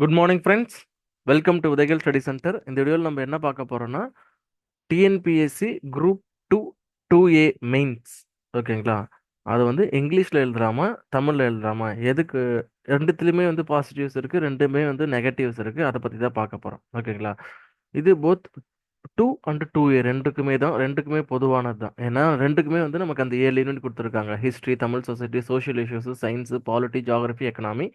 Good morning friends welcome to Udhayakal study centre இந்த வீடியோவில் நம்ம என்ன பார்க்க போகிறோம்னா TNPSC group two two A mains ஓகேங்களா? அது வந்து இங்கிலீஷில் எழுதுறாமா தமிழில் எழுதுறாமா? எதுக்கு? ரெண்டுத்துலேயுமே வந்து பாசிட்டிவ்ஸ் இருக்குது ரெண்டுமே வந்து நெகட்டிவ்ஸ் இருக்குது அதை பற்றி தான் பார்க்க போகிறோம் ஓகேங்களா? இது both two and two A ரெண்டுக்குமே தான் ரெண்டுக்குமே பொதுவானது தான். ஏன்னா ரெண்டுக்குமே வந்து நமக்கு அந்த ஏழு யூனிட் கொடுத்துருக்காங்க. History Tamil society social issues science polity geography economy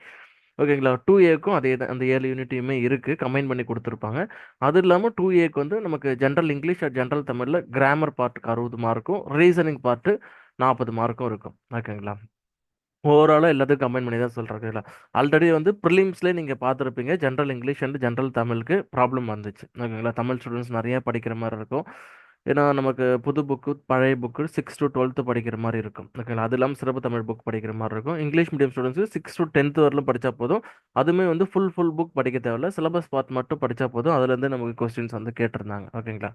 ஓகேங்களா? டூ ஏக்கும் அதே தான் அந்த ஏழு யூனிட்டையுமே இருக்குது கம்பைன் பண்ணி கொடுத்துருப்பாங்க. அது இல்லாமல் டூ ஏக்கு வந்து நமக்கு ஜென்ரல் இங்கிலீஷ் ஜென்ரல் தமிழில் கிராமர் பார்ட்டுக்கு அறுபது மார்க்கும் ரீசனிங் பார்ட்டு நாற்பது மார்க்கும் இருக்கும். ஓகேங்களா? ஓவராலாக எல்லாத்தையும் கம்பைன் பண்ணி தான் சொல்கிறேன் ஓகேங்களா ஆல்ரெடி வந்து ப்ரிலிம்ஸ்லேயே நீங்கள் பார்த்துருப்பீங்க ஜென்ரல் இங்கிலீஷ் அண்ட் ஜென்ரல் தமிழுக்கு ப்ராப்ளம் வந்துச்சு. ஓகேங்களா? தமிழ் ஸ்டூடெண்ட்ஸ் நிறைய படிக்கிற மாதிரி இருக்கும். ஏன்னா நமக்கு புது புக்கு பழைய புக்கு சிக்ஸ் டு டுவெல்த்து படிக்கிற மாதிரி இருக்கும். ஓகேங்களா? அது இல்லாமல் சிறப்பு தமிழ் புக் படிக்கிற மாதிரி இருக்கும். English medium students six to tenth வரலும் படித்தா போதும். அதுவுமே வந்து ஃபுல் ஃபுல் புக் படிக்க தேவையில்ல. சிலபஸ் பார்த்து மட்டும் படித்தா போதும். அதுலேருந்து நமக்கு கொஸ்டின்ஸ் வந்து கேட்டிருந்தாங்க. ஓகேங்களா?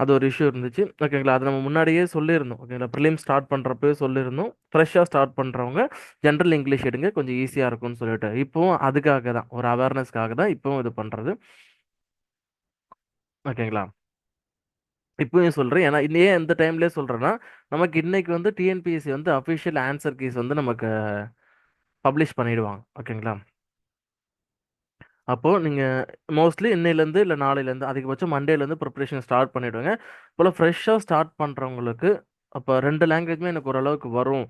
அது ஒரு இஷ்யூ இருந்துச்சு. ஓகேங்களா? அது நம்ம முன்னாடியே சொல்லியிருந்தோம். ஓகேங்களா? ப்ரிலிம் ஸ்டார்ட் பண்ணுறப்பவே சொல்லியிருந்தோம். ஃப்ரெஷ்ஷாக ஸ்டார்ட் பண்ணுறவங்க ஜென்ரல் இங்கிலீஷ் எடுங்க. கொஞ்சம் ஈஸியாக இருக்கும்னு சொல்லிட்டு. இப்போவும் அதுக்காக தான். ஒரு அவேர்னஸ்க்காக தான் இப்போவும் இது பண்ணுறது ஓகேங்களா? இப்போயும் சொல்கிறேன் ஏன்னா ஏன் இந்த டைம்லேயே சொல்கிறேன்னா நமக்கு இன்றைக்கி வந்து டிஎன்பிஎஸ்சி வந்து அஃபிஷியல் ஆன்சர் கீஸ் வந்து நமக்கு பப்ளிஷ் பண்ணிடுவாங்க. ஓகேங்களா? அப்போது நீங்கள் மோஸ்ட்லி இன்னையிலேருந்து இல்லை நாளையிலேருந்து அதிகபட்சம் மண்டேலேருந்து ப்ரிப்ரேஷன் ஸ்டார்ட் பண்ணிவிடுங்க போல் ஃப்ரெஷ்ஷாக ஸ்டார்ட் பண்ணுறவங்களுக்கு அப்போ ரெண்டு லாங்குவேஜுமே எனக்கு ஓரளவுக்கு வரும்.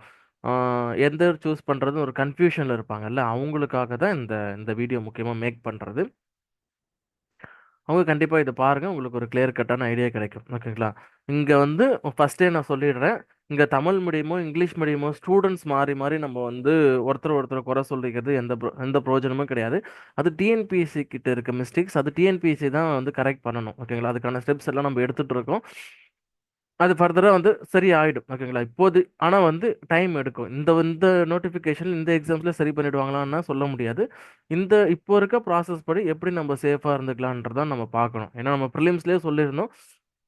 எந்த சூஸ் பண்ணுறதுன்னு ஒரு கன்ஃபியூஷனில் இருப்பாங்கல்ல அவங்களுக்காக தான் இந்த இந்த வீடியோ முக்கியமாக மேக் பண்ணுறது அவங்க கண்டிப்பாக இதை பாருங்கள் உங்களுக்கு ஒரு கிளியர் கட்டான ஐடியா கிடைக்கும். ஓகேங்களா இங்கே வந்து ஃபஸ்ட்டே நான் சொல்லிடுறேன். இங்கே தமிழ் மீடியமோ இங்கிலீஷ் மீடியமோ ஸ்டூடெண்ட்ஸ் மாறி மாறி நம்ம வந்து ஒருத்தர் ஒருத்தர் குறை சொல்லிக்கிறது எந்த எந்த பிரயோஜனமும் கிடையாது. அது டிஎன்பிஎஸ்சி கிட்ட இருக்க மிஸ்டேக்ஸ் அது டிஎன்பிஎஸ்சி தான் வந்து கரெக்ட் பண்ணணும். ஓகேங்களா அதுக்கான ஸ்டெப்ஸ் எல்லாம் நம்ம எடுத்துகிட்டு இருக்கோம். அது ஃபர்தராக வந்து சரி ஆகிடும் ஓகேங்களா இப்போது ஆனால் வந்து டைம் எடுக்கும். இந்த இந்த நோட்டிஃபிகேஷன் இந்த எக்ஸாம்ஸில் சரி பண்ணிவிடுவாங்களான்னு சொல்ல முடியாது. இந்த இப்போ இருக்க ப்ராசஸ் படி எப்படி நம்ம சேஃபாக இருந்துக்கலான்றதான் நம்ம பார்க்கணும். ஏன்னா நம்ம ப்ரிலிம்ஸ்லேயே சொல்லியிருந்தோம்.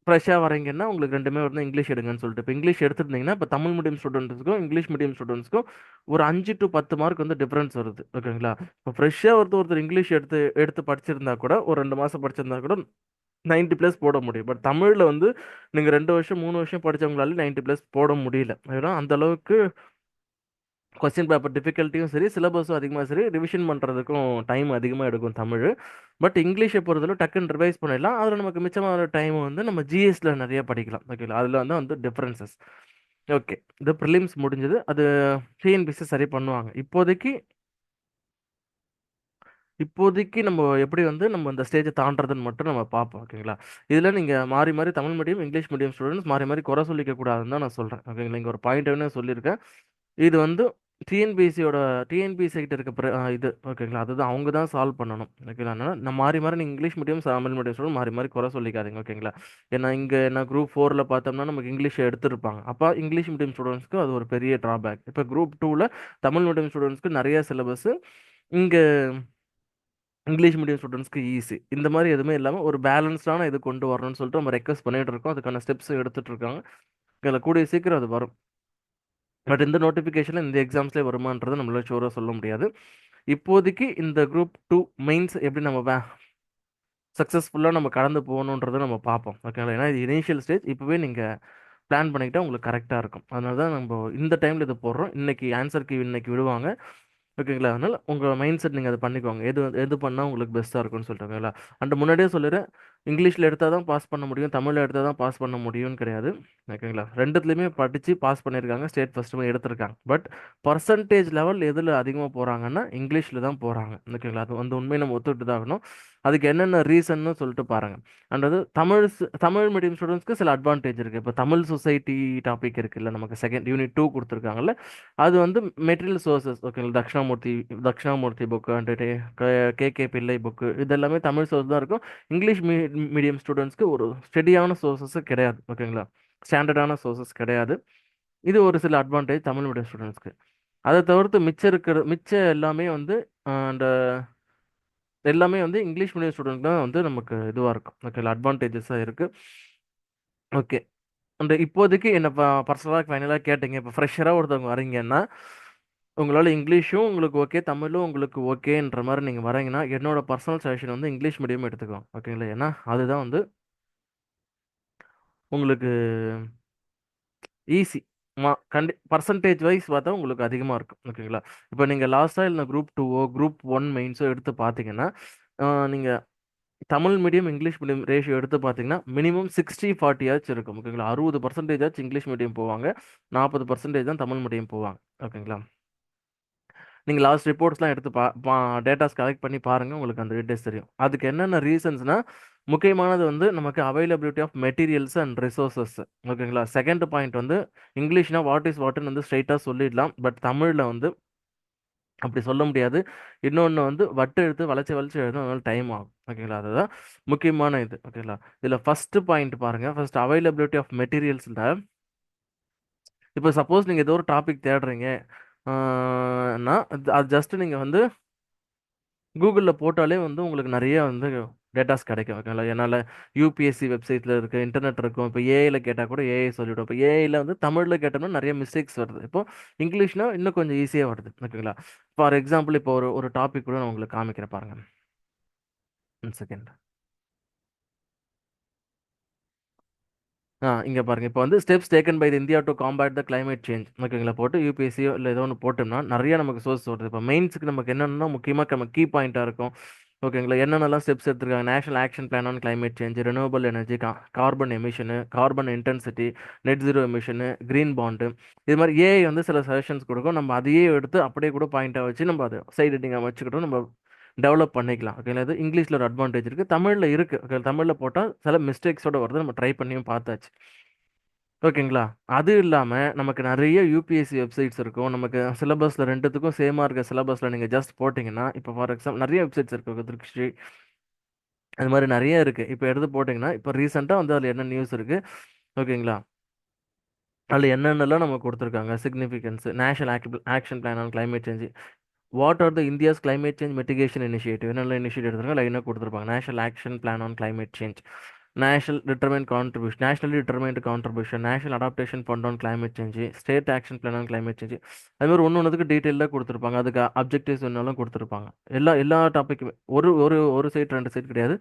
ஃப்ரெஷ்ஷாக வரீங்கன்னா உங்களுக்கு ரெண்டுமே வந்து இங்கிலீஷ் எடுங்கன்னு சொல்லிட்டு. இப்போ இங்கிலீஷ் எடுத்துருந்தீங்கன்னா இப்போ தமிழ் மீடியம் ஸ்டூடெண்ட்ஸுக்கும் இங்கிலீஷ் மீடியம் ஸ்டூடெண்ட்ஸ்க்கும் ஒரு அஞ்சு டு பத்து மார்க் வந்து டிஃப்ரென்ஸ் வருது ஓகேங்களா இப்போ ஃப்ரெஷ்ஷாக ஒருத்தர் ஒருத்தர் இங்கிலீஷ் எடுத்து எடுத்து படிச்சிருந்தா கூட ஒரு ரெண்டு மாதம் படிச்சிருந்தா கூட நைன்டி ப்ளஸ் போட முடியும். பட் தமிழில் வந்து நீங்கள் ரெண்டு வருஷம் மூணு வருஷம் படித்தவங்களாலே நைன்டி ப்ளஸ் போட முடியல. ஏன்னா அந்த அளவுக்கு கொஸ்டின் பேப்பர் டிஃபிகல்ட்டியும் சரி சிலபஸும் அதிகமாக சரி ரிவிஷன் பண்ணுறதுக்கும் டைம் அதிகமாக எடுக்கும் தமிழ். பட் இங்கிலீஷை பொறுத்தளவு டக்குன்னு ரிவைஸ் பண்ணிடலாம். அதில் நமக்கு மிச்சமான டைம் வந்து நம்ம ஜிஎஸ்சில் நிறைய படிக்கலாம். ஓகேங்களா அதில் வந்து வந்து டிஃப்ரென்சஸ் ஓகே இது ப்ரிலிம்ஸ் முடிஞ்சது. அது டிஎன்பிசி சரி பண்ணுவாங்க. இப்போதைக்கு இப்போதைக்கு நம்ம எப்படி வந்து நம்ம இந்த ஸ்டேஜை தாண்டறதுன்னு மட்டும் நம்ம பார்ப்போம் ஓகேங்களா இதில் நீங்கள் மாறி மாறி Tamil medium English medium students மாறி மாறி குறை சொல்லிக்க கூடாதுன்னு தான் நான் சொல்கிறேன் ஓகேங்களா இங்கே ஒரு பாயிண்ட் என்ன சொல்லியிருக்கேன். இது வந்து டிஎன்பிசியோட டிஎன்பிசி கிட்ட இருக்க பிர- இது ஓகேங்களா அதுதான் அவங்க தான் சால்வ் பண்ணணும் ஓகேங்களா நான் மாறி மாறி நீங்கள் English medium Tamil medium student மாறி மாறி குறை சொல்லிக்காதீங்க ஓகேங்களா ஏன்னா இங்கே என்ன குரூப் ஃபோரில் பார்த்தோம்னா நமக்கு இங்கிலீஷ் எடுத்திருப்பாங்க. அப்போ இங்கிலீஷ் மீடியம் ஸ்டூடெண்ட்ஸ்க்கு அது ஒரு பெரிய ட்ராபேக் இப்போ குரூப் டூவில் தமிழ் மீடியம் ஸ்டூடெண்ட்ஸ்க்கு நிறைய சிலபஸ் இங்கே இங்கிலீஷ் மீடியம் ஸ்டூடெண்ட்ஸ்க்கு ஈஸி. இந்த மாதிரி எதுவுமே இல்லாமல் ஒரு பேலன்ஸ்டான இது கொண்டு வரணும்னு சொல்லிட்டு நம்ம ரெக்வஸ்ட் பண்ணிட்டு இருக்கோம். அதுக்கான ஸ்டெப்ஸ் எடுத்துட்டு இருக்காங்க. இதில் கூடிய சீக்கிரம் அது வரும். பட் இந்த நோட்டிஃபிகேஷனில் இந்த எக்ஸாம்ஸ்லேயே வருமானது நம்மளால ஷோராக சொல்ல முடியாது. இப்போதைக்கு இந்த குரூப் டூ மெயின்ஸ் எப்படி நம்ம சக்ஸஸ்ஃபுல்லாக நம்ம கடந்து போகணுன்றதை நம்ம பார்ப்போம். ஓகேங்களா? ஏன்னா இது இனிஷியல் ஸ்டேஜ். இப்போவே நீங்கள் பிளான் பண்ணிக்கிட்டால் உங்களுக்கு கரெக்டாக இருக்கும். அதனால தான் நம்ம இந்த டைமில் இது போடுறோம். இன்றைக்கி ஆன்சருக்கு இன்னைக்கு விடுவாங்க. ஓகேங்களா? அதனால் உங்கள் மைண்ட் செட் நீங்கள் அதை பண்ணிக்கோங்க. எது எது பண்ணால் உங்களுக்கு பெஸ்ட்டாக இருக்கும்னு சொல்லிட்டு ஓகேங்களா? அண்ட் முன்னாடியே சொல்லிடுறேன். இங்கிலீஷில் எடுத்தால் தான் பாஸ் பண்ண முடியும். தமிழில் எடுத்தால் தான் பாஸ் பண்ண முடியும்னு கிடையாது. ஓகேங்களா? ரெண்டுத்துலேயுமே படித்து பாஸ் பண்ணியிருக்காங்க. ஸ்டேட் ஃபஸ்ட்டுமே எடுத்திருக்காங்க. பட் பர்சன்டேஜ் லெவல் எதில் அதிகமாக போகிறாங்கன்னா இங்கிலீஷில் தான் போகிறாங்க ஓகேங்களா? அது வந்து உண்மையை நம்ம ஒத்துட்டு தான் ஆகணும். அதுக்கு என்னென்ன ரீசன்னு சொல்லிட்டு பாருங்கள் அண்ட் அது தமிழ் தமிழ் மீடியம் ஸ்டூடெண்ட்ஸ்க்கு சில அட்வான்டேஜ் இருக்குது இப்போ தமிழ் சொசைட்டி டாபிக் இருக்குல்ல நமக்கு செகண்ட் யூனிட் டூ கொடுத்துருக்காங்கல்ல அது வந்து மெட்டீரியல் சோர்சஸ் ஓகேங்களா? Dakshinamurthy Dakshinamurthy book and K K Pillai book இதெல்லாமே தமிழ் சோர்ஸ் தான் இருக்கும். இங்கிலீஷ் மீ மீடியம் ஸ்டூடெண்ட்ஸ்க்கு ஒரு ஸ்டெடியான சோர்ஸஸ் கிடையாது. ஓகேங்களா? ஸ்டாண்டர்டான சோர்சஸ் கிடையாது. இது ஒரு சில அட்வான்டேஜ் தமிழ் மீடியம் ஸ்டூடெண்ட்ஸ்க்கு அதை தவிர்த்து மிச்சம் இருக்கிற மிச்சம் எல்லாமே வந்து அந்த எல்லாமே வந்து இங்கிலீஷ் மீடியம் ஸ்டூடெண்ட் தான் வந்து நமக்கு இதுவாக இருக்கும். ஓகே அட்வான்டேஜஸாக இருக்குது ஓகே அந்த இப்போதைக்கு என்ன பர்சனலாக ஃபைனலாக கேட்டீங்க. இப்போ ஃப்ரெஷராக ஒருத்தவங்க வரீங்கன்னா உங்களால் இங்கிலீஷும் உங்களுக்கு ஓகே, தமிழும் உங்களுக்கு ஓகேன்ற மாதிரி நீங்கள் வரீங்கன்னா, என்னோட பர்சனல் சஜஷன் வந்து இங்கிலீஷ் மீடியம் எடுத்துக்கோங்க. ஓகேங்களா? ஏன்னா, அதுதான் வந்து உங்களுக்கு ஈஸி. மா கண்டி பர்சன்டேஜ் வைஸ் பார்த்தா உங்களுக்கு அதிகமாக இருக்கும். ஓகேங்களா? இப்போ நீங்கள் லாஸ்ட்டாக இல்லை குரூப் டூவோ குரூப் ஒன் மெயின்ஸோ எடுத்து பார்த்தீங்கன்னா, நீங்கள் Tamil medium, English medium ratio எடுத்து பார்த்தீங்கன்னா, மினிமம் சிக்ஸ்டி ஃபார்ட்டியாச்சும் இருக்கும். ஓகேங்களா? அறுபது பர்சன்டேஜாச்சும் இங்கிலீஷ் மீடியம் போவாங்க. 40% தான் தமிழ் மீடியம் போவாங்க. ஓகேங்களா? நீங்கள் லாஸ்ட் ரிப்போர்ட்ஸ்லாம் எடுத்து பா பா டேட்டாஸ் கலெக்ட் பண்ணி பாருங்கள் உங்களுக்கு அந்த டீட்டெயில்ஸ் தெரியும். அதுக்கு என்னென்ன ரீசன்ஸ்னால் முக்கியமானது வந்து நமக்கு availability of materials and resources. ஓகேங்களா? செகண்ட் பாயிண்ட் வந்து இங்கிலீஷ்னா வாட் இஸ் வாட்னு வந்து ஸ்ட்ரைட்டாக சொல்லிடலாம். பட் தமிழில் வந்து அப்படி சொல்ல முடியாது. இன்னொன்று வந்து வட்டு எடுத்து வளைச்சி வளைச்சி எழுதணும். அதனால டைம் ஆகும். ஓகேங்களா? அதுதான் முக்கியமான இது. ஓகேங்களா? இதில் ஃபஸ்ட்டு பாயிண்ட் பாருங்கள் ஃபஸ்ட் அவைலபிலிட்டி ஆஃப் மெட்டீரியல்ஸில் இப்போ சப்போஸ் நீங்கள் ஏதோ ஒரு டாபிக் தேடுறீங்க. அது ஜஸ்ட்டு நீங்கள் வந்து கூகுளில் போட்டாலே வந்து உங்களுக்கு நிறைய வந்து டேட்டாஸ் கிடைக்கும். ஓகேங்களா? என்னால் யூபிஎஸ்சி வெப்சைட்டில் இருக்கு, இன்டர்நெட் இருக்கும். இப்போ ஏஐயில் கேட்டால் கூட ஏஐ சொல்லிவிடும் இப்போ ஏஐயில் வந்து தமிழில் கேட்டோம்னா நிறைய மிஸ்டேக்ஸ் வருது. இப்போ இங்கிலீஷ்னா இன்னும் கொஞ்சம் ஈஸியாக வருது. ஓகேங்களா? ஃபார் எக்ஸாம்பிள் இப்போ ஒரு ஒரு டாபிக் கூட நான் உங்களுக்கு காமிக்கிறேன் பாருங்க. 1 செகண்ட். ஆ இங்கே பாருங்க. இப்போ வந்து steps taken by India to combat the climate change. ஓகேங்களா? போட்டு யுபிஎஸ்சியோ இல்லை ஏதோ ஒன்று போட்டோம்னா, நிறைய நமக்கு சோர்ஸ் வருது. இப்போ மெயின்ஸுக்கு நமக்கு என்னென்னா முக்கியமாக நம்ம கீ பாயிண்ட்டாக இருக்கும். ஓகேங்களா? என்னென்னலாம் ஸ்டெப்ஸ் எடுத்திருக்காங்க. National action plan on climate change, renewable energy, கா carbon emission, carbon intensity, net zero emission, green bond. இது மாதிரி ஏஐ வந்து சில சஜஷன்ஸ் கொடுக்கும் நம்ம அதையே எடுத்து அப்படியே கூட பாயிண்ட்டாக வச்சு நம்ம அதை சைட் ஹெட்டிங்கா வச்சுக்கிட்டோம் நம்ம டெவலப் பண்ணிக்கலாம். ஓகேங்களா? இது இங்கிலீஷில் ஒரு அட்வான்டேஜ் இருக்குது தமிழில் இருக்குது ஓகே தமிழில் போட்டால் சில மிஸ்டேக்ஸோட வருது. நம்ம ட்ரை பண்ணியும் பார்த்தாச்சு. ஓகேங்களா? அது இல்லாம நமக்கு நெறைய யுபிஎஸ்சி வெப்சைட்ஸ் இருக்கும். நமக்கு சிலபஸ்ல 2த்துக்கும் சேமா இருக்க சிலபஸ்ல நீங்க ஜஸ்ட் போட்டீங்கன்னா, இப்ப ஃபார் எக்ஸாம்பிள் நெறைய வெப்சைட்ஸ் இருக்கு. திருச்சி அது மாரி நெறைய இருக்கு. இப்ப எடுத்து போட்டீங்கன்னா, இப்ப ரீசென்ட்டா வந்து அதுல என்ன நியூஸ் இருக்கு. ஓகேங்களா? அதுல என்னென்னலாம் நமக்கு குடுத்துருக்காங்க. Significance, national ஆக்டிபிள் action plan on climate change. What are the India's climate change mitigation initiative என்னெல்லாம் இனிஷியேட்டிவ் எடுத்திருக்காங்க லைனா குடுத்துருப்பாங்க. National action plan on climate change. National determined contribution nationally determined contribution, national adaptation fund on climate change, state action plan on climate change. அது மாரி ஒண்ணு ஒண்ணுத்துக்கு டீட்டெயில்டா அதுக்கு objectives வேணாலும் கொடுத்துருப்பாங்க எல்லா எல்லா டாப்பிக்குமே ஒரு ஒரு ஒரு சைட் ரெண்டு சைட் கிடையாது.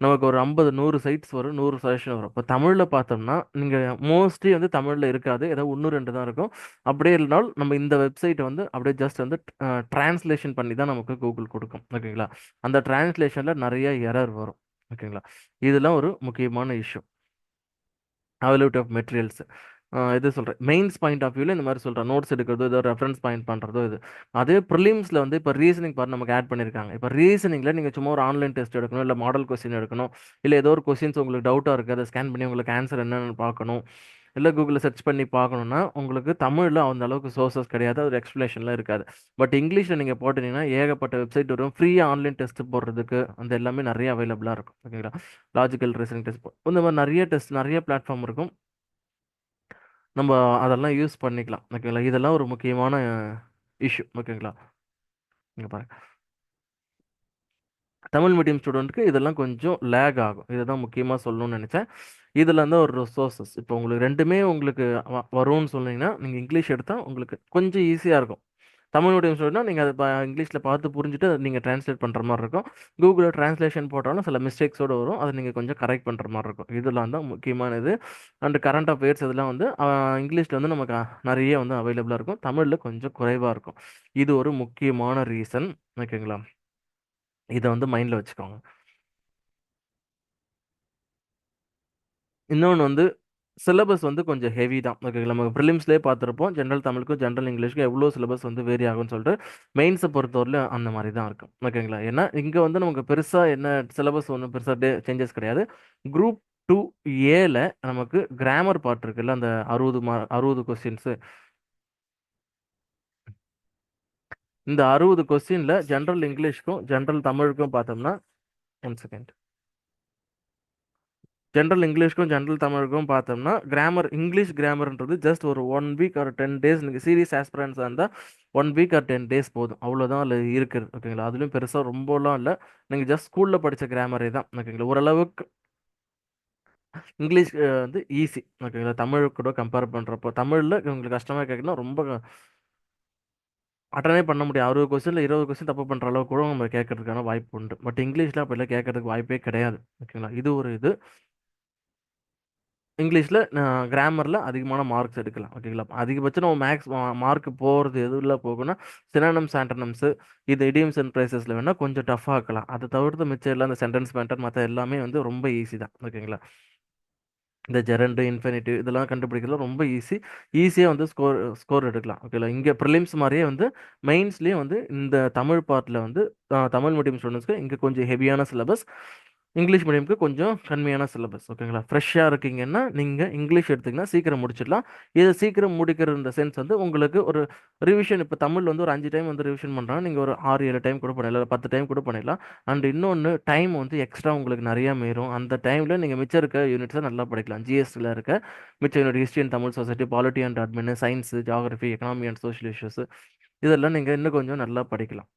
நமக்கு ஒரு 50, 100 சைட்ஸ் வரும். நூறு சஜஷன் வரும். இப்போ தமிழில் பார்த்தோம்னா, நீங்கள் மோஸ்ட்லி வந்து தமிழில் இருக்காது. ஏதோ 1, 2 தான் இருக்கும். அப்படியே இருந்தாலும் நம்ம இந்த வெப்சைட்டை வந்து அப்படியே ஜஸ்ட் வந்து டிரான்ஸ்லேஷன் பண்ணி தான் நமக்கு கூகுள் கொடுக்கும் ஓகேங்களா? அந்த டிரான்ஸ்லேஷனில் நிறைய எரர் வரும். ஓகேங்களா? இதெல்லாம் ஒரு முக்கியமான இஷ்யூ. Availability of materials. இது சொல்கிறேன் மெயின்ஸ் பாயிண்ட் ஆஃப் வியூவில் இந்த மாதிரி சொல்கிறேன் நோட்ஸ் எடுக்கிறதோ, ஏதோ ரெஃபரன்ஸ் பாயிண்ட் பண்ணுறதோ இது. அதே ப்ரிலிம்ஸில் வந்து இப்போ ரீசனிங் பார்த்து நமக்கு ஆட் பண்ணியிருக்காங்க. இப்போ ரீசனிங்கில் நீங்கள் சும்மா ஒரு ஆன்லைன் டெஸ்ட் எடுக்கணும். இல்லை மாடல் கொஸ்டின் எடுக்கணும். இல்லை ஏதோ ஒரு கொஸ்டின்ஸ் உங்களுக்கு டவுட்டாக இருக்குது அதை ஸ்கேன் பண்ணி உங்களுக்கு ஆன்சர் என்னென்னு பார்க்கணும். இல்லை கூகுளில் சர்ச் பண்ணி பார்க்கணுன்னா உங்களுக்கு தமிழில் அந்த அளவுக்கு சோர்சஸ் கிடையாது. ஒரு எக்ஸ்ப்ளனேஷன்லாம் இருக்காது. பட் இங்கிலீஷில் நீங்கள் போட்டீங்கன்னா, ஏகப்பட்ட வெப்சைட் வரும். ஃப்ரீயா ஆன்லைன் டெஸ்ட் போடுறதுக்கு அந்த எல்லாமே நிறைய அவைலபிளாக இருக்கும். ஓகேங்களா? லாஜிக்கல் ரீசனிங் டெஸ்ட் இந்த மாதிரி நிறைய டெஸ்ட் நிறைய பிளாட்ஃபார்ம் இருக்கும். நம்ம அதெல்லாம் யூஸ் பண்ணிக்கலாம். ஓகேங்களா? இதெல்லாம் ஒரு முக்கியமான இஷ்யூ. ஓகேங்களா? நீங்கள் பாருங்கள் தமிழ் மீடியம் ஸ்டூடெண்ட்டுக்கு இதெல்லாம் கொஞ்சம் லேக் ஆகும். இதை தான் முக்கியமாக சொல்லணும்னு நினச்சேன் இதில் தான் ஒரு ரிசோர்ஸஸ். இப்போ உங்களுக்கு ரெண்டுமே உங்களுக்கு வரும்னு சொன்னீங்கன்னா, நீங்கள் இங்கிலீஷ் எடுத்தால் உங்களுக்கு கொஞ்சம் ஈஸியாக இருக்கும். தமிழ் மீடியம் ஸ்டூடண்ட்னா நீங்கள் அதை இங்கிலீஷில் பார்த்து புரிஞ்சுட்டு நீங்கள் ட்ரான்ஸ்லேட் பண்ணுற மாதிரி இருக்கும். கூகுளில் ட்ரான்ஸ்லேஷன் போட்டாலும் சில மிஸ்டேக்ஸோடு வரும். அதை நீங்கள் கொஞ்சம் கரெக்ட் பண்ணுற மாதிரி இருக்கும். இதெல்லாம் தான் முக்கியமான இது. அண்ட் கரண்ட் அஃபேர்ஸ் இதெல்லாம் வந்து இங்கிலீஷில் வந்து நமக்கு நிறைய வந்து அவைலபிளாக இருக்கும். தமிழில் கொஞ்சம் குறைவாக இருக்கும். இது ஒரு முக்கியமான ரீசன். ஓகேங்களா? இத வந்து மைண்ட்ல வச்சுக்கோங்க. இன்னொன்னு வந்து சிலபஸ் வந்து கொஞ்சம் ஹெவி தான். ஓகேங்களா? நம்ம பிரிலிம்ஸ்லயே பார்த்திருப்போம். ஜென்ரல் தமிழுக்கும், ஜென்ரல் இங்கிலீஷ்க்கும் எவ்வளோ சிலபஸ் வந்து வேரி ஆகும்னு சொல்லிட்டு. மெயின்ஸ பொறுத்தவரையிலும் அந்த மாரி தான் இருக்கும். ஓகேங்களா? ஏன்னா, இங்க வந்து நமக்கு பெருசா என்ன சிலபஸ் ஒண்ணும் பெருசா டே சேஞ்சஸ் கிடையாது. குரூப் 2 ஏல நமக்கு கிராமர் பார்ட் இருக்குல்ல, அந்த 60 மா 60 கொஸ்டின்ஸு இந்த 60 கொஸ்டின்ல ஜென்ரல் இங்கிலீஷ்க்கும், ஜென்ரல் தமிழுக்கும் பார்த்தோம்னா ஒன் செகண்ட். ஜென்ரல் இங்கிலீஷ்க்கும், ஜென்ரல் தமிழுக்கும் பார்த்தோம்னா, கிராமர் இங்கிலீஷ் கிராமர்ன்றது ஜஸ்ட் ஒரு ஒன் வீக் ஆர் 10 டேஸ் நீங்கள் சீரியஸ் ஆஸ்பிரன்ஸாக இருந்தால் ஒன் வீக் ஆர் 10 டேஸ் போதும். அவ்வளோதான் அதில் இருக்குது ஓகேங்களா? அதுலேயும் பெருசாக ரொம்பலாம் இல்லை நீங்கள் ஜஸ்ட் ஸ்கூலில் படித்த கிராமரே தான். ஓகேங்களா? ஓரளவுக்கு இங்கிலீஷ் வந்து ஈஸி. ஓகேங்களா? தமிழ் கூட கம்பேர் பண்ணுறப்போ தமிழில் உங்களுக்கு கஷ்டமாக கேட்கலாம் ரொம்ப அட்டனே பண்ண முடியாது. 60 கொஸ்டின்ல 20 கொஸ்டின் தப்பு பண்ணுற அளவுக்கு கூட நம்ம கேட்கறதுக்கான வாய்ப்பு உண்டு. பட் இங்கிலீஷில் அப்படிலாம் கேட்கறதுக்கு வாய்ப்பே கிடையாது. ஓகேங்களா? இது ஒரு இது. இங்கிலீஷில் கிராமரில் அதிகமான மார்க்ஸ் எடுக்கலாம். ஓகேங்களா? அதிகபட்சம் நம்ம மேக்ஸ் மார்க் மார்க் போறது இல்லை போகணும்னா சினோனிம்ஸ், ஆண்டனம்ஸு இது இடியம்ஸ் அண்ட் ப்ரைசஸில் வேணால் கொஞ்சம் டஃப்பாக ஆக்கலாம். அதை தவிர்த்து மிச்சம் எல்லாம் அந்த சென்டென்ஸ் பேட்டர்ன் மற்ற எல்லாமே வந்து ரொம்ப ஈஸி தான். ஓகேங்களா? இந்த ஜெரண்டு இன்ஃபினிட்டிவ் இதெல்லாம் கண்டுபிடிக்கிறதுல ரொம்ப ஈஸி. ஈஸியாக வந்து ஸ்கோர் ஸ்கோர் எடுக்கலாம். ஓகேங்களா? இங்க ப்ரிலிம்ஸ் மாதிரியே வந்து மெயின்ஸ்லயும் வந்து இந்த தமிழ் பார்ட்டில் வந்து தமிழ் மீடியம் ஸ்டூடண்ட்ஸ்க்கு இங்கே கொஞ்சம் ஹெவியான சிலபஸ். இங்கிலீஷ் மீடியம்க்கு கொஞ்சம் கண்மையான சிலபஸ். ஓகேங்களா? ஃப்ரெஷ்ஷாக இருக்கீங்கன்னா, நீங்கள் இங்கிலீஷ் எடுத்தீங்கன்னா சீக்கிரம் முடிச்சிடலாம். இதை சீக்கிரம் முடிக்கிற இந்த சென்ஸ் வந்து உங்களுக்கு ஒரு ரிவிஷன் இப்போ தமிழ் வந்து ஒரு அஞ்சு டைம் வந்து ரிவிஷன் பண்ணுறாங்க நீங்கள் ஒரு 6, 7 டைம் கூட பண்ணிடலாம். இல்ல 10 டைம் கூட பண்ணிடலாம். அண்ட் இன்னொன்று டைம் வந்து எக்ஸ்ட்ரா உங்களுக்கு நிறையா மீறும். அந்த டைமில் நீங்கள் மிச்சம் இருக்க யூனிட்ஸை நல்லா படிக்கலாம். ஜிஎஸ்டியில் இருக்க மிச்சம் unit history and Tamil society, polity and admin, science, geography economy and social issues இதெல்லாம் நீங்கள் இன்னும் கொஞ்சம் நல்லா படிக்கலாம்.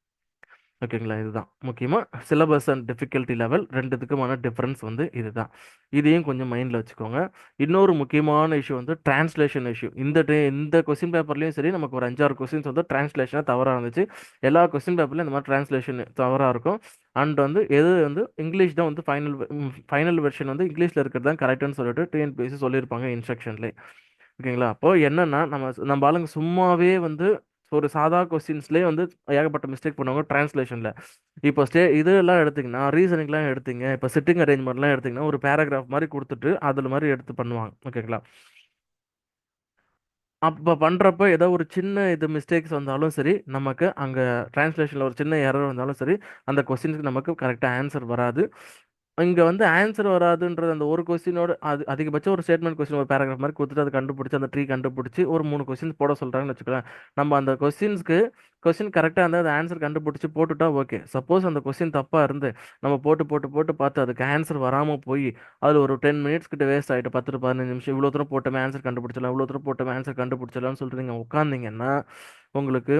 ஓகேங்களா? இதுதான். முக்கியமாக சிலபஸ் அண்ட் டிஃபிகல்ட்டி லெவல் ரெண்டுத்துக்குமான டிஃப்ரென்ஸ் வந்து இதுதான். இதையும் கொஞ்சம் மைண்டில் வச்சுக்கோங்க. இன்னொரு முக்கியமான இஷ்யூ வந்து டிரான்ஸ்லேஷன் இஷ்யூ. இந்த டே இந்த கொஸ்டின் பேப்பர்லேயும் சரி, நமக்கு ஒரு 5, 6 கொஸ்டின்ஸ் வந்து டிரான்ஸ்லேஷனாக தவறாக இருந்துச்சு. எல்லா கொஸ்டின் பேப்பர்லையும் இந்த மாதிரி டிரான்ஸ்லேஷன் தவறாக இருக்கும். அண்ட் வந்து எது வந்து இங்கிலீஷ் தான் வந்து ஃபைனல் ஃபைனல் வெர்ஷன் வந்து இங்கிலீஷில் இருக்கிறது தான் கரெக்டுன்னு சொல்லிட்டு டிஎன்பிஎஸ்சி சொல்லியிருப்பாங்க இன்ஸ்ட்ரக்ஷன்லேயே ஓகேங்களா? அப்போ என்னன்னா, நம்ம நம்ம ஆளுங்க சும்மாவே வந்து ஒரு சாதா கொஸ்டின்ஸ்லேயே வந்து ஏகப்பட்ட மிஸ்டேக் பண்ணுவாங்க ட்ரான்ஸ்லேஷனில் இப்போ ஸ்டே இதெல்லாம் எடுத்தீங்கன்னா, ரீசனிங்லாம் எடுத்தீங்க. இப்போ சிட்டிங் அரேஞ்ச்மெண்ட்லாம் எடுத்திங்கன்னா ஒரு பேராகிராஃப் மாதிரி கொடுத்துட்டு அதில் மாதிரி எடுத்து பண்ணுவாங்க. ஓகேங்களா? அப்போ பண்ணுறப்ப ஏதோ ஒரு சின்ன இது மிஸ்டேக்ஸ் வந்தாலும் சரி, நமக்கு அங்கே டிரான்ஸ்லேஷனில் ஒரு சின்ன எரர் வந்தாலும் சரி, அந்த கொஸ்டினுக்கு நமக்கு கரெக்டாக ஆன்சர் வராது. இங்க வந்து ஆன்சர் வராதுன்றது அந்த ஒரு கொஸ்டினோட அது அதிகபட்சம் ஒரு ஸ்டேட்மெண்ட் கொஸ்டின் ஒரு பேராகிராஃப் மாதிரி கொடுத்துட்டு அதை கண்டுபிடிச்சி அந்த ட்ரீ கண்டுபிடிச்சி ஒரு மூணு கொஸ்டின்ஸ் போட சொல்கிறாங்கன்னு வச்சுக்கோங்களேன். நம்ம அந்த கொஸ்டின்ஸ்க்கு கொஸ்டின் கரெக்டாக இருந்தால் அந்த ஆன்சர் கண்டுபிடிச்சி போட்டுட்டா ஓகே. சப்போஸ் அந்த கொஸ்டின் தப்பாக இருந்து, நம்ம போட்டு, போட்டு, போட்டு பார்த்து அதுக்கு ஆன்சர் வராமல் போய் அதில் ஒரு 10 மினிட்ஸ் கிட்ட வேஸ்ட் ஆயிட்டு 10 டூ 15 நிமிஷம் இவ்வளோ தூரம் போட்டோமே ஆன்சர் கண்டுபிடிச்சிடலாம், இவ்வளோ தூரம் போட்டோமே ஆன்சர் கண்டுபிடிச்சிடலாம்னு சொல்லிட்டு நீங்கள் உட்காந்திங்கன்னா உங்களுக்கு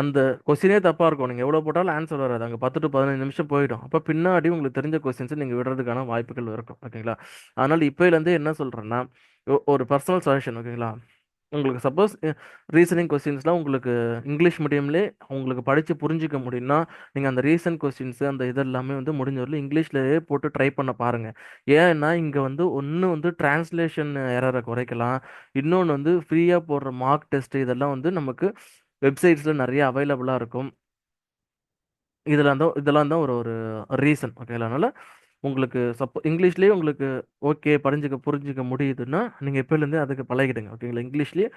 அந்த கொஸ்டினே தப்பாக இருக்கும். நீங்கள் எவ்வளோ போட்டாலும் ஆன்சர் வராது. அங்கே பத்து டு பதினஞ்சு நிமிஷம் போயிடும். அப்போ பின்னாடி உங்களுக்கு தெரிஞ்ச கொஸ்டின்ஸ நீங்கள் விடுறதுக்கான வாய்ப்புகள் இருக்கும். ஓகேங்களா? அதனால் இப்போலேருந்து என்ன சொல்கிறேன்னா ஒரு பர்சனல் சஜஷன் ஓகேங்களா? உங்களுக்கு சப்போஸ் ரீசனிங் கொஸ்டின்ஸ்லாம் உங்களுக்கு இங்கிலீஷ் மீடியம்லே உங்களுக்கு படித்து புரிஞ்சுக்க முடியும்னா, நீங்கள் அந்த ரீசன் கொஸ்டின்ஸு அந்த இது எல்லாமே வந்து முடிஞ்ச வரையிலும் இங்கிலீஷ்லயே போட்டு ட்ரை பண்ண பாருங்கள் ஏன்னா, இங்கே வந்து ஒன்று வந்து டிரான்ஸ்லேஷன் எரரை குறைக்கலாம். இன்னொன்று வந்து ஃப்ரீயாக போடுற மார்க் டெஸ்ட் இதெல்லாம் வந்து நமக்கு வெப்சைட்ஸில் நிறைய அவைலபிளாக இருக்கும். இதெல்லாம் தான் இதெல்லாம் தான் ஒரு ஒரு ரீசன். ஓகேங்களா? அதனால் உங்களுக்கு சப்போ இங்கிலீஷ்லேயே உங்களுக்கு ஓகே படிஞ்சுக்க புரிஞ்சுக்க முடியுதுன்னா, நீங்கள் எப்போலேருந்தே அதுக்கு பழகிடுங்க. ஓகேங்களா? இங்கிலீஷ்லேயே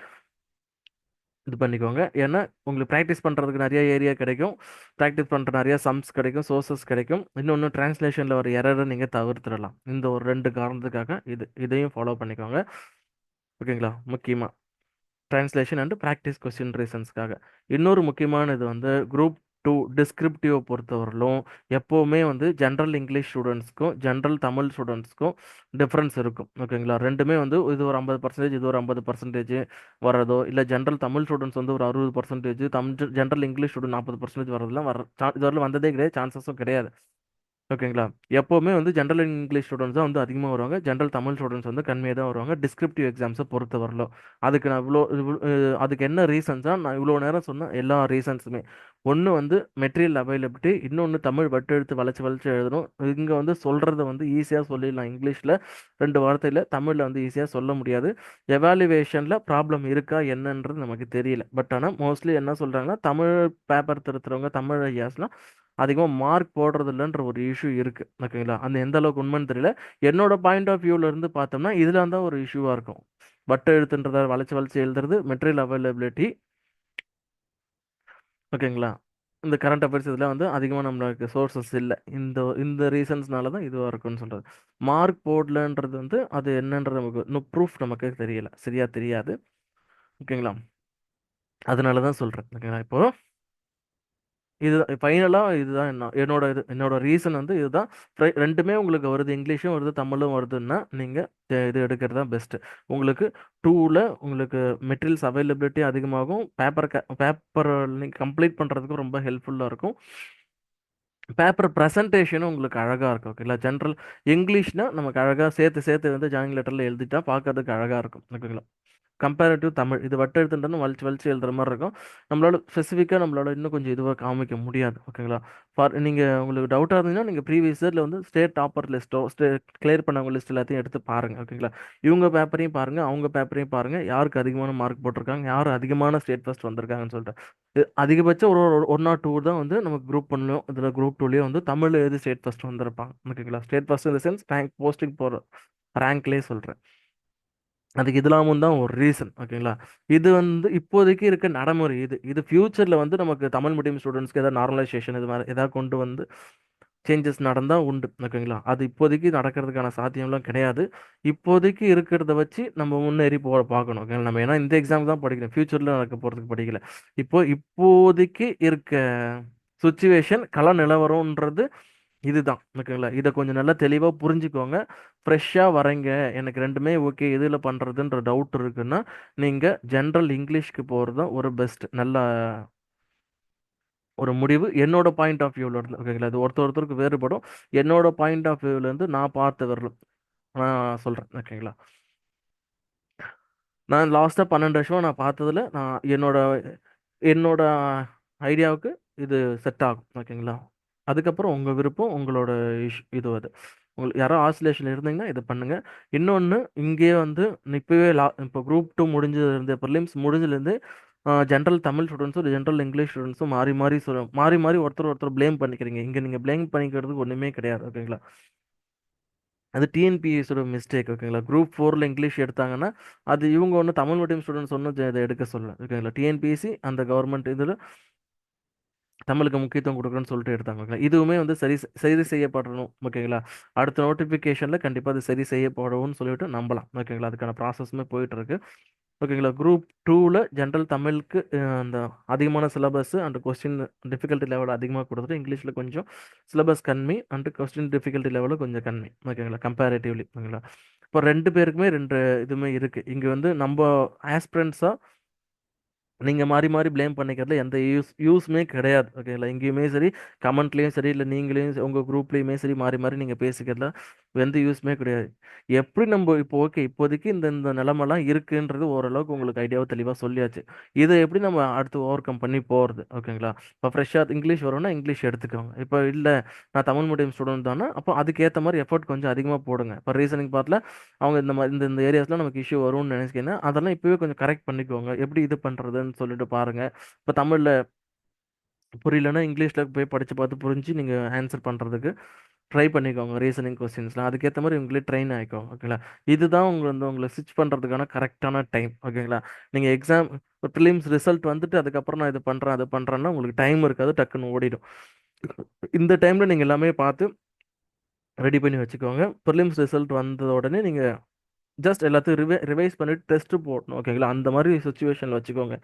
இது பண்ணிக்கோங்க. ஏன்னா, உங்களுக்கு ப்ராக்டிஸ் பண்ணுறதுக்கு நிறைய ஏரியா கிடைக்கும். ப்ராக்டிஸ் பண்ணுற நிறைய சம்ஸ் கிடைக்கும், சோர்சஸ் கிடைக்கும். இன்னொன்று டிரான்ஸ்லேஷனில் ஒரு எரரை நீங்கள் தவிர்த்துடலாம். இந்த ஒரு ரெண்டு காரணத்துக்காக இது. இதையும் ஃபாலோ பண்ணிக்கோங்க. ஓகேங்களா? முக்கியமாக டிரான்ஸ்லேஷன் அண்ட் ப்ராக்டிஸ் கொஸ்டின் ரீசன்ஸ்க்காக. இன்னொரு முக்கியமான இது வந்து குரூப் டூ டிஸ்கிரிப்டிவை பொறுத்தவரையிலும் எப்போவுமே வந்து ஜென்ரல் இங்கிலீஷ் ஸ்டூடெண்ட்ஸ்க்கும் ஜென்ரல் தமிழ் ஸ்டூடண்ட்ஸ்க்கும் டிஃப்ரென்ஸ் இருக்கும். ஓகேங்களா? ரெண்டுமே வந்து இது ஒரு 50% இது ஒரு 50% வர்றதோ, இல்லை ஜென்ரல் தமிழ் ஸ்டூடெண்ட்ஸ் வந்து ஒரு அறுபது percentage Tamil general English student நாற்பது பர்சன்டேஜ் வரதுலாம் வர சா இதுவரையிலும் வந்ததே கிடையாது. சான்சஸும் கிடையாது. ஓகேங்களா? எப்போவுமே வந்து ஜென்ரல் இங்கிலீஷ் ஸ்டூடண்ட்ஸ் தான் வந்து அதிகமாக வருவாங்க. ஜென்ரல் தமிழ் ஸ்டூடண்ட்ஸ் வந்து கம்மியாக தான் வருவாங்க. டிஸ்கிரிப்டிவ் பொறுத்த வரலோ அதுக்கு நான் இவ்வளோ அதுக்கு என்ன ரீசன்ஸாக நான் இவ்வளோ நேரம் சொன்ன எல்லா ரீசன்ஸுமே. ஒன்று வந்து மெட்டீரியல் அவைலபிலிட்டி, இன்னொன்று தமிழ் வட்டெழுத்து வளைச்சி வளைச்சி எழுதணும். இங்கே வந்து சொல்கிறத வந்து ஈஸியாக சொல்லிடலாம் இங்கிலீஷில் ரெண்டு வார்த்தையில் தமிழில் வந்து ஈஸியாக சொல்ல முடியாது. எவாலுவேஷனில் ப்ராப்ளம் இருக்கா என்னன்றது நமக்கு தெரியல. பட் ஆனால் மோஸ்ட்லி என்ன சொல்கிறாங்கன்னா தமிழ் பேப்பர் திருத்துறவங்க, தமிழ் ஐயாஸ்லாம் அதிகமாக மார்க் போடுறதில்லன்ற ஒரு இஷ்யூ இருக்குது ஓகேங்களா? அந்த எந்த அளவுக்கு உண்மைன்னு தெரியல. என்னோட பாயிண்ட் ஆஃப் வியூவிலேருந்து பார்த்தோம்னா, இதில் தான் ஒரு இஷ்யூவாக இருக்கும். வட்டெழுத்துன்றத வளைச்சு, வளைச்சு எழுதுறது, மெட்டீரியல் அவைலபிலிட்டி ஓகேங்களா? இந்த கரண்ட் அஃபேர்ஸ் இதெல்லாம் வந்து அதிகமாக நம்மளுக்கு சோர்சஸ் இல்லை இந்த இந்த ரீசன்ஸ்னால தான் இதுவாக இருக்கும்னு சொல்கிறது மார்க் போடலன்றது வந்து அது என்னன்றது நமக்கு இன்னும் ப்ரூஃப் நமக்கு தெரியல. சரியாக தெரியாது. ஓகேங்களா? அதனால தான் சொல்கிறேன் ஓகேங்களா? இப்போது இது ஃபைனலாக இதுதான் என்ன என்னோட இது. என்னோட ரீசன் வந்து இதுதான். ஃப்ரை ரெண்டுமே உங்களுக்கு வருது. இங்கிலீஷும் வருது, தமிழும் வருதுன்னா, நீங்கள் இது எடுக்கிறது தான் பெஸ்ட்டு உங்களுக்கு டூவில் உங்களுக்கு மெட்டீரியல்ஸ் அவைலபிலிட்டி அதிகமாகும். பேப்பர் க பேப்பர் நீங்கள் கம்ப்ளீட் பண்ணுறதுக்கு ரொம்ப ஹெல்ப்ஃபுல்லாக இருக்கும். பேப்பர் ப்ரெசன்டேஷனும் உங்களுக்கு அழகாக இருக்கும். ஓகேங்களா? ஜென்ரல் இங்கிலீஷ்னால் நமக்கு அழகாக சேர்த்து, சேர்த்து வந்து ஜாயின் லெட்டரில் எழுதிட்டா பார்க்கறதுக்கு அழகாக இருக்கும். ஓகேங்களா? கம்பேரிட்டிவ் தமிழ் இது வட்ட எழுத்துன்றது வலிச்சு வலிச்சு எழுதுற மாதிரி இருக்கும். நம்மளால ஸ்பெசிஃபிக்காக நம்மளால இன்னும் கொஞ்சம் இதுவாக காமிக்க முடியாது ஓகேங்களா ஃபார் நீங்கள் உங்களுக்கு டவுட்டாக இருந்தீங்கன்னா நீங்கள் ப்ரீவியஸ் இயரில் வந்து ஸ்டேட் டாப்பர் லிஸ்ட்டோ ஸ்டே கிளியர் பண்ணவங்க லிஸ்ட் எல்லாத்தையும் எடுத்து பாருங்கள் ஓகேங்களா இவங்க பேப்பரையும் பாருங்கள் அவங்க பேப்பரையும் பாருங்கள் யாருக்கு அதிகமான மார்க் போட்டிருக்காங்க யார் அதிகமான ஸ்டேட் ஃபஸ்ட் வந்திருக்காங்கன்னு சொல்லிட்டு. அதிகபட்சம் ஒரு ஒரு ஒன் ஆர் டூ தான் வந்து நமக்கு குரூப் பண்ணலும் இதில் குரூப் டூலேயே வந்து தமிழ் எது ஸ்டேட் ஃபஸ்ட் வந்திருப்பாங்க ஓகேங்களா ஸ்டேட் ஃபஸ்ட் இந்த சென்ஸ் ரேங்க் போஸ்டிங் போகிற ரேங்க்லேயே சொல்கிறேன் அதுக்கு இதெல்லாமும் தான் ஒரு ரீசன் ஓகேங்களா இது வந்து இப்போதைக்கு இருக்க நடைமுறை இது. இது ஃப்யூச்சரில் வந்து நமக்கு தமிழ் மீடியம் ஸ்டூடெண்ட்ஸ்க்கு எதாவது நார்மலைசேஷன் இது மாதிரி எதாவது கொண்டு வந்து சேஞ்சஸ் நடந்தால் உண்டு ஓகேங்களா அது இப்போதைக்கு நடக்கிறதுக்கான சாத்தியம்லாம் கிடையாது. இப்போதைக்கு இருக்கிறத வச்சு நம்ம முன்னேறி போக பார்க்கணும் ஓகேங்களா நம்ம ஏன்னா இந்த எக்ஸாம் தான் படிக்கணும். ஃப்யூச்சரில் நடக்க போகிறதுக்கு படிக்கல. இப்போ இப்போதைக்கு இருக்க சுச்சுவேஷன் கள நிலவரம்ன்றது இதுதான் ஓகேங்களா? இதை கொஞ்சம் நல்லா தெளிவாக புரிஞ்சுக்கோங்க. ஃப்ரெஷ்ஷாக வரீங்க எனக்கு ரெண்டுமே ஓகே. எதில் பண்ணுறதுன்ற டவுட் இருக்குன்னா நீங்கள் ஜென்ரல் இங்கிலீஷ்க்கு போகிறது தான் ஒரு பெஸ்ட் நல்ல ஒரு முடிவு. என்னோட பாயிண்ட் ஆஃப் வியூவில் இருந்து ஓகேங்களா? இது ஒருத்தர் ஒருத்தருக்கு வேறுபடும். என்னோட பாயிண்ட் ஆஃப் வியூவிலேருந்து நான் பார்த்து வரலும் நான் சொல்கிறேன் ஓகேங்களா? நான் லாஸ்ட்டாக பன்னெண்டு வருஷமாக நான் பார்த்ததுல நான் என்னோட என்னோட ஐடியாவுக்கு இது செட் ஆகும் ஓகேங்களா? அதுக்கப்புறம் உங்கள் விருப்பம் உங்களோட இஷ் இது அது. உங்களுக்கு யாரோ ஆசிலேஷன் இருந்தீங்கன்னா இதை பண்ணுங்கள் இன்னொன்று இங்கேயே வந்து இப்போவே லா இப்போ குரூப் டூ முடிஞ்சதுலேருந்து ப்ரிலிம்ஸ் முடிஞ்சதுலேருந்து ஜென்ரல் தமிழ் ஸ்டூடெண்ட்ஸும் ஜென்ரல் இங்கிலீஷ் ஸ்டூடெண்ட்ஸும் மாறி மாறி சொல் மாறி மாறி ஒருத்தர் ஒருத்தர் ப்ளேம் பண்ணிக்கிறீங்க. இங்கே நீங்கள் ப்ளேம் பண்ணிக்கிறதுக்கு ஒன்றுமே கிடையாது ஓகேங்களா? அது டிஎன்பிஎஸோட மிஸ்டேக் ஓகேங்களா? குரூப் ஃபோரில் இங்கிலீஷ் எடுத்தாங்கன்னா அது இவங்க ஒன்று தமிழ் மீடியம் ஸ்டூடெண்ட்ஸ் ஒன்றும் இதை எடுக்க சொல்லல ஓகேங்களா? டிஎன்பிஎஸ்சி அந்த கவர்மெண்ட் இதில் தமிழுக்கு முக்கியத்துவம் கொடுக்குறேன்னு சொல்லிட்டு எடுத்தாங்க ஓகேங்களா இதுவுமே வந்து சரி சரி செய்யப்படணும் ஓகேங்களா? அடுத்த நோட்டிஃபிகேஷனில் கண்டிப்பாக அது சரி செய்யப்படணும்னு சொல்லிட்டு நம்பலாம் ஓகேங்களா? அதுக்கான ப்ராசஸுமே போயிட்டுருக்கு. ஓகேங்களா? குரூப் டூவில் ஜென்ரல் தமிழுக்கு அந்த அதிகமான syllabus and question difficulty level அதிகமாக கொடுத்துட்டு இங்கிலீஷில் கொஞ்சம் சிலபஸ் கம்மி அண்ட் கொஸ்டின் டிஃபிகல்ட்டி லெவலும் கொஞ்சம் கம்மி ஓகேங்களா? கம்பேரேட்டிவ்லி ஓகேங்களா? இப்போ ரெண்டு பேருக்குமே ரெண்டு இதுவுமே இருக்குது இங்கே வந்து நம்ம ஆஸ்பிரண்ட்ஸாக நீங்கள் மாறி மாறி ப்ளேம் பண்ணிக்கிறதுல எந்த யூஸ் யூஸுமே கிடையாது. ஓகேங்களா எங்கேயுமே சரி கமெண்ட்லேயும் சரி இல்லை நீங்களையும் உங்கள் குரூப்லேயுமே சரி மாறி மாறி நீங்கள் பேசிக்கிறதுல எந்த யூஸுமே கிடையாது. எப்படி நம்ம இப்போ ஓகே இப்போதைக்கு இந்த இந்த நிலமெல்லாம் இருக்குன்றது ஓரளவுக்கு உங்களுக்கு ஐடியாவை தெளிவாக சொல்லியாச்சு. இதை எப்படி நம்ம அடுத்து ஓவர் கம் பண்ணி போகிறது ஓகேங்களா இப்போ ஃப்ரெஷ்ஷாக இங்கிலீஷ் வரும்னா இங்கிலீஷ் எடுத்துக்கோங்க. இப்போ இல்லை நான் தமிழ் மீடியம் ஸ்டூடெண்ட் தானே? அப்போ அதுக்கேற்ற மாதிரி எஃபர்ட் கொஞ்சம் அதிகமாக போடுங்க. இப்போ ரீசனிங் பார்ட்டில் அவங்க இந்த மாதிரி இந்த இந்த ஏரியாஸ்லாம் நமக்கு இஷ்யூ வரும்னு நினைச்சிக்கிங்க. அதெல்லாம் இப்போவே கொஞ்சம் கரெக்ட் பண்ணிக்கோங்க. எப்படி இது பண்ணுறதுன்னு சொல்லிட்டு பாருங்க. இப்போ தமிழில் புரியலன்னா இங்கிலீஷில் போய் படித்து பார்த்து புரிஞ்சு நீங்கள் ஆன்சர் பண்ணுறதுக்கு ட்ரை பண்ணிக்கோங்க ரீசனிங் கொஸ்டின்ஸ்லாம் அதுக்கேற்ற மாதிரி உங்களே ட்ரெயின் ஆகிக்கோங்க ஓகேங்களா இதுதான் உங்களை வந்து உங்களை ஸ்விட்ச் பண்ணுறதுக்கான கரெக்டான டைம் ஓகேங்களா நீங்கள் எக்ஸாம் ப்ரிலிம்ஸ் ரிசல்ட் வந்துட்டு அதுக்கப்புறம் நான் இது பண்ணுறேன் அது பண்ணுறேன்னா உங்களுக்கு டைம் இருக்காது டக்குன்னு ஓடிடும். இந்த டைமில் நீங்கள் எல்லாமே பார்த்து ரெடி பண்ணி வச்சுக்கோங்க. ப்ரிலிம்ஸ் ரிசல்ட் வந்த உடனே நீங்கள் ஜஸ்ட் எல்லாத்தையும் ரிவை ரிவைஸ் பண்ணிவிட்டு டெஸ்ட்டு போடணும் ஓகேங்களா அந்த மாதிரி சுச்சுவேஷனில் வச்சுக்கோங்க.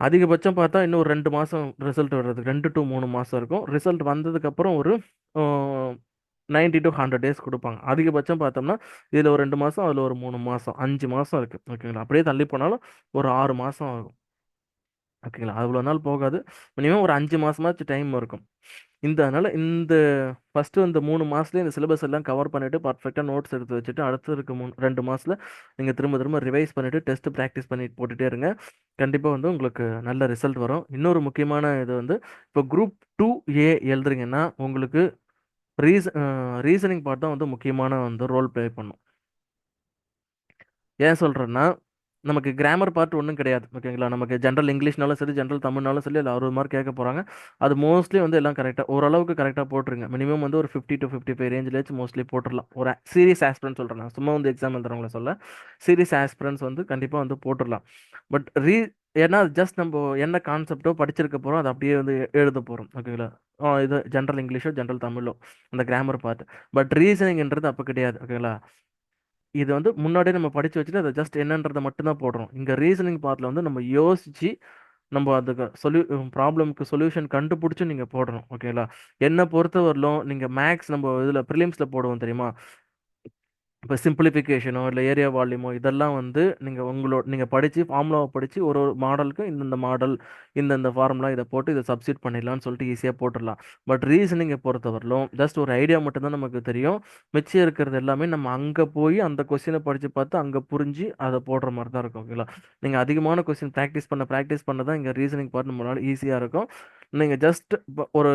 அதிகபட்சம் பார்த்தா இன்னும் ஒரு ரெண்டு மாதம் ரிசல்ட் வர்றதுக்கு ரெண்டு டு மூணு மாதம் இருக்கும். ரிசல்ட் வந்ததுக்கப்புறம் ஒரு நைன்டி டு ஹண்ட்ரட் டேஸ் கொடுப்பாங்க. அதிகபட்சம் பார்த்தோம்னா இதில் ஒரு ரெண்டு மாதம் அதில் ஒரு மூணு மாதம் அஞ்சு மாதம் இருக்குது ஓகேங்களா அப்படியே தள்ளி போனாலும் ஒரு ஆறு மாதம் ஆகும். ஓகேங்களா? அவ்வளோ நாள் போகாது. மினிமம் ஒரு அஞ்சு மாதமாச்சும் டைம் இருக்கும். இந்த அதனால் இந்த ஃபஸ்ட்டு இந்த மூணு மாதத்துலேயே இந்த சிலபஸ் எல்லாம் கவர் பண்ணிவிட்டு பர்ஃபெக்டாக நோட்ஸ் எடுத்து வச்சுட்டு அடுத்து இருக்க மூணு ரெண்டு மாதத்தில் நீங்கள் திரும்ப திரும்ப ரிவைஸ் பண்ணிவிட்டு டெஸ்ட்டு ப்ராக்டிஸ் பண்ணி போட்டுகிட்டே இருங்க. கண்டிப்பாக வந்து உங்களுக்கு நல்ல ரிசல்ட் வரும். இன்னொரு முக்கியமான இது வந்து இப்போ குரூப் டூ ஏ எழுதுறீங்கன்னா உங்களுக்கு ரீச ரீசனிங் பார்ட் தான் வந்து முக்கியமான வந்து ரோல் ப்ளே பண்ணும். ஏன் சொல்கிறேன்னா நமக்கு கிராமர் பார்ட் ஒன்றும் கிடையாது. ஓகேங்களா நமக்கு ஜென்ரல் இங்கிலீஷ்னாலும் சரி ஜென்ரல் தமிழ்னாலும் சரி இல்லை அறுபது மார்க் கேட்க போகிறாங்க அது மோஸ்ட்லி வந்து எல்லாம் கரெக்டாக ஓரளவுக்கு கரெக்டாக போட்டுருங்க. மினிமம் வந்து ஒரு ஃபிஃப்டி டு ஃபிஃப்டி ஃபைவ் ரேஞ்சிலேச்சு மோஸ்ட்லி போட்டுடலாம் ஒரு சீரியஸ் ஆஸ்பிரன்ஸ் சொல்கிறேன் சும்மா வந்து எக்ஸாம் எழுதுறவங்கள சொல்ல. சீரியஸ் ஆஸ்பிரன்ஸ் வந்து கண்டிப்பாக வந்து போட்டுடலாம் பட் ரீ ஏன்னா ஜஸ்ட் நம்ம என்ன கான்செப்டோ படிச்சிருக்க போகிறோம் அதை அப்படியே வந்து எழுத போகிறோம் ஓகேங்களா இது ஜென்ரல் இங்கிலீஷோ ஜென்ரல் தமிழோ அந்த கிராமர் பார்ட் பட் ரீசனிங்ன்றது அப்போ கிடையாது. ஓகேங்களா இது வந்து முன்னாடியே நம்ம படித்து வச்சுட்டு அதை ஜஸ்ட் என்னன்றதை மட்டும்தான் போடுறோம். இங்கே ரீசனிங் பார்ட்டில் வந்து நம்ம யோசித்து நம்ம அதுக்கு சொல்யூ ப்ராப்ளம்க்கு சொல்யூஷன் கண்டுபிடிச்சி நீங்கள் போடணும் ஓகேங்களா என்னை பொறுத்தவரையிலும் நீங்கள் மேக்ஸ் நம்ம இதில் ப்ரிலிம்ஸில் போடுவோம் தெரியுமா? இப்போ சிம்பிளிஃபிகேஷனோ இல்லை ஏரியா வால்யூமோ இதெல்லாம் வந்து நீங்கள் உங்களோட நீங்கள் படித்து ஃபார்முலாவை படித்து ஒரு ஒரு மாடலுக்கும் இந்தந்த மாடல் இந்தந்த ஃபார்முலா இதை போட்டு இதை சப்ஸ்டிட் பண்ணிடலாம்னு சொல்லிட்டு ஈஸியாக போட்டுடலாம். பட் ரீசனிங்கை பொறுத்தவரையிலும் ஜஸ்ட் ஒரு ஐடியா மட்டும்தான் நமக்கு தெரியும். மிச்சம் இருக்கிறது எல்லாமே நம்ம அங்கே போய் அந்த கொஸ்டினை படித்து பார்த்து அங்கே புரிஞ்சு அதை போடுற மாதிரி தான் இருக்கும் ஓகேங்களா நீங்கள் அதிகமான கொஸ்டின் ப்ராக்டிஸ் பண்ண ப்ராக்டிஸ் பண்ண தான் இங்கே ரீசனிங் பார்ட் நம்மளால ஈஸியாக இருக்கும். நீங்கள் ஜஸ்ட் ஒரு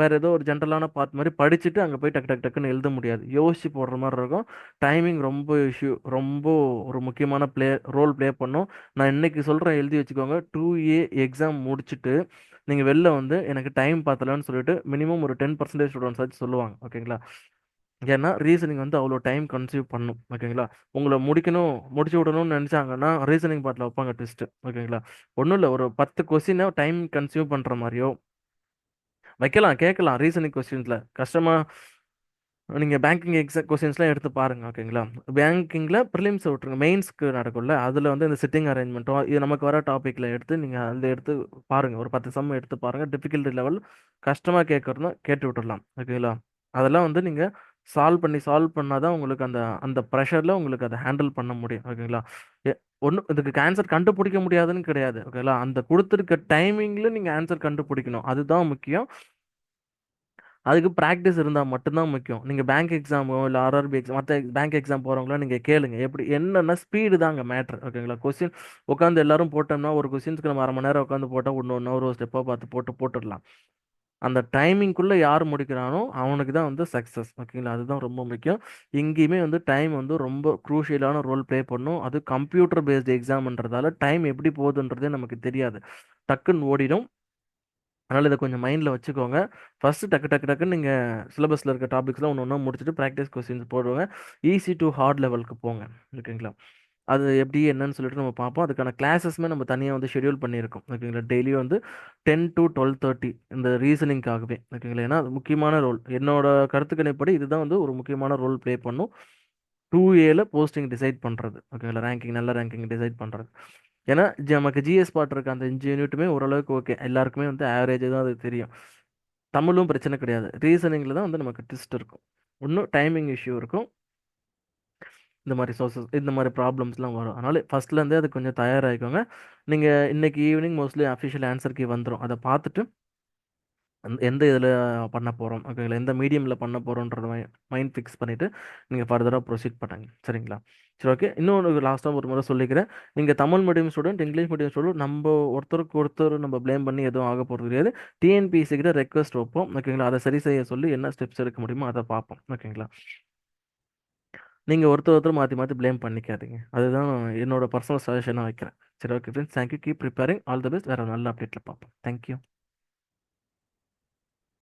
வேறு ஏதோ ஒரு ஜென்ரலான பார்ட் மாதிரி படிச்சுட்டு அங்கே போய் டக்கு டக்கு டக்குன்னு எழுத முடியாது. யோசிச்சு போடுற மாதிரி இருக்கும். டைமிங் ரொம்ப இஷ்யூ ரொம்ப ஒரு முக்கியமான ப்ளே ரோல் ப்ளே பண்ணும். நான் இன்னைக்கு சொல்கிறேன் எழுதி வச்சுக்கோங்க. டூ ஏ எக்ஸாம் முடிச்சுட்டு நீங்கள் வெளில வந்து எனக்கு டைம் பார்த்தலன்னு சொல்லிட்டு மினிமம் ஒரு டென் பர்சன்டேஜ் ஸ்டூடெண்ட்ஸ் ஆச்சு சொல்லுவாங்க. ஓகேங்களா? ஏன்னா ரீசனிங் வந்து அவ்வளோ டைம் கன்சியூவ் பண்ணும். ஓகேங்களா? உங்களை முடிக்கணும் முடிச்சு விடணும்னு நினச்சாங்கன்னா ரீசனிங் பார்ட்டில் வைப்பாங்க ட்விஸ்ட்டு ஓகேங்களா? ஒன்றும் இல்லை. ஒரு பத்து கொஸ்டினை டைம் கன்சியூம் பண்ணுற மாதிரியோ வைக்கலாம் கேட்கலாம். ரீசனிங் கொஸ்டின்ஸில் கஷ்டமாக நீங்கள் பேங்கிங் எக்ஸாம் கொஸ்டின்ஸ்லாம் எடுத்து பாருங்கள் ஓகேங்களா? பேங்கிங்கில் ப்ரிலிம்ஸ் விட்ருங்க மெயின்ஸ்க்கு நடக்கும்ல அதில் வந்து இந்த சிட்டிங் அரேஞ்ச்மெண்ட்டோ இது நமக்கு வர டாப்பிக்கில் எடுத்து நீங்கள் அதில் எடுத்து பாருங்கள் ஒரு பத்து சம் எடுத்து பாருங்கள் டிஃபிகல்ட்டி லெவல் கஷ்டமாக கேட்குறதுனா கேட்டு விட்டுடலாம் ஓகேங்களா? அதெல்லாம் வந்து நீங்கள் சால்வ் பண்ணி சால்வ் பண்ணால் தான் உங்களுக்கு அந்த அந்த ப்ரெஷரில் உங்களுக்கு அதை ஹேண்டில் பண்ண முடியும். ஓகேங்களா? ஒன்றும் இதுக்கு ஆன்சர் கண்டுபிடிக்க முடியாதுன்னு கிடையாது. ஓகேங்களா? அந்த கொடுத்துருக்க டைமிங்கில் நீங்கள் ஆன்சர் கண்டுபிடிக்கணும். அதுதான் முக்கியம். அதுக்கு ப்ராக்டிஸ் இருந்தால் மட்டும்தான் முக்கியம். நீங்கள் பேங்க் எக்ஸாமோ இல்லை ஆர்ஆர்பி எக்ஸாம் மற்ற பேங்க் எக்ஸாம் போகிறவங்களாம் நீங்கள் கேளுங்க. எப்படி என்னென்னா ஸ்பீடு தாங்க மேட்ரு ஓகேங்களா? கொஸ்டின் உட்காந்து எல்லாரும் போட்டோம்னா ஒரு கொஸ்டின்ஸ்க்கு நம்ம அரை மணி நேரம் உட்காந்து போட்டால் ஒன்று ஒன்று ஒரு ஸ்டெப்பாக பார்த்து போட்டு போட்டுடலாம். அந்த டைமிங்குள்ளே யார் முடிக்கிறானோ அவனுக்கு தான் வந்து சக்ஸஸ் ஓகேங்களா? அதுதான் ரொம்ப முக்கியம். இங்கேயுமே வந்து டைம் வந்து ரொம்ப குரூஷியலான ரோல் ப்ளே பண்ணும் அது கம்ப்யூட்டர் பேஸ்டு எக்ஸாம்ன்றதால டைம் எப்படி போகுதுன்றதே நமக்கு தெரியாது. டக்குன்னு ஓடிடும். அதனால் இதை கொஞ்சம் மைண்டில் வச்சுக்கோங்க. ஃபஸ்ட்டு டக்கு டக்கு டக்குன்னு நீங்கள் சிலபஸில் இருக்க டாபிக்ஸ்லாம் ஒன்று ஒன்றா முடிச்சுட்டு ப்ராக்டிஸ் கொஸ்டின்ஸ் போடுவாங்க ஈஸி டு ஹார்ட் லெவலுக்கு போங்க. ஓகேங்களா? அது எப்படி என்னன்னு சொல்லிட்டு நம்ம பார்ப்போம். அதுக்கான கிளாஸஸ்மே நம்ம தனியாக வந்து ஷெடியூல் பண்ணியிருக்கோம். ஓகேங்களா? டெய்லியும் வந்து டென் டு டுவெல் தேர்ட்டி இந்த ரீசனிங்காகவே ஓகேங்களா? ஏன்னா அது முக்கியமான ரோல். என்னோட கருத்துக்கணிப்படி இதுதான் வந்து ஒரு முக்கியமான ரோல் ப்ளே பண்ணும். டூ ஏல போஸ்டிங் டிசைட் பண்ணுறது ஓகேங்களா? ரேங்கிங் நல்ல ரேங்கிங் டிசைட் பண்ணுறது ஏன்னா நமக்கு ஜிஎஸ் பாட் இருக்க அந்த அஞ்சு யூனிட்டுமே ஓரளவுக்கு ஓகே. எல்லாருக்குமே வந்து ஆவரேஜ் தான் அது தெரியும். தமிழும் பிரச்சனை கிடையாது. ரீசனிங்கில் தான் வந்து நமக்கு ட்விஸ்ட் இருக்கும். இன்னும் டைமிங் இஷ்யூ இருக்கும். இந்த மாதிரி சோர்சஸ் இந்த மாதிரி ப்ராப்ளம்ஸ்லாம் வரும். அதனால் ஃபஸ்ட்லேருந்தே அது கொஞ்சம் தயாராகிக்கோங்க. நீங்கள் இன்றைக்கி ஈவினிங் மோஸ்ட்லி அஃபிஷியல் ஆன்சருக்கு வந்துடும் அதை பார்த்துட்டு அந்த எந்த இதில் பண்ண போகிறோம் ஓகேங்களா? எந்த மீடியமில் பண்ண போகிறோன்றத மைண்ட் ஃபிக்ஸ் பண்ணிவிட்டு நீங்கள் ஃபர்தராக ப்ரொசீட் பண்ணுங்க. சரிங்களா? சரி ஓகே. இன்னொன்று லாஸ்ட்டாக ஒரு முறை சொல்லிக்கிறேன். நீங்கள் Tamil medium student English medium student நம்ம ஒருத்தருக்கு ஒருத்தர் நம்ம ப்ளேம் பண்ணி எதுவும் ஆக போகிறது கிடையாது. டிஎன்பிஎஸ்சிக்கிட்ட ரெக்வஸ்ட் வைப்போம் ஓகேங்களா? அதை சரி செய்ய சொல்லி என்ன ஸ்டெப்ஸ் எடுக்க முடியுமோ அதை பார்ப்போம் ஓகேங்களா? நீங்கள் ஒருத்தர் ஒருத்தர் மாற்றி மாற்றி ப்ளேம் பண்ணிக்காதீங்க. அதுதான் என்னோட பர்சனல் சஜஷனாக வைக்கிறேன். சரி okay friends thank you keep preparing all the best வேறு நல்ல அப்டேட்டில் பார்ப்போம். தேங்க்யூ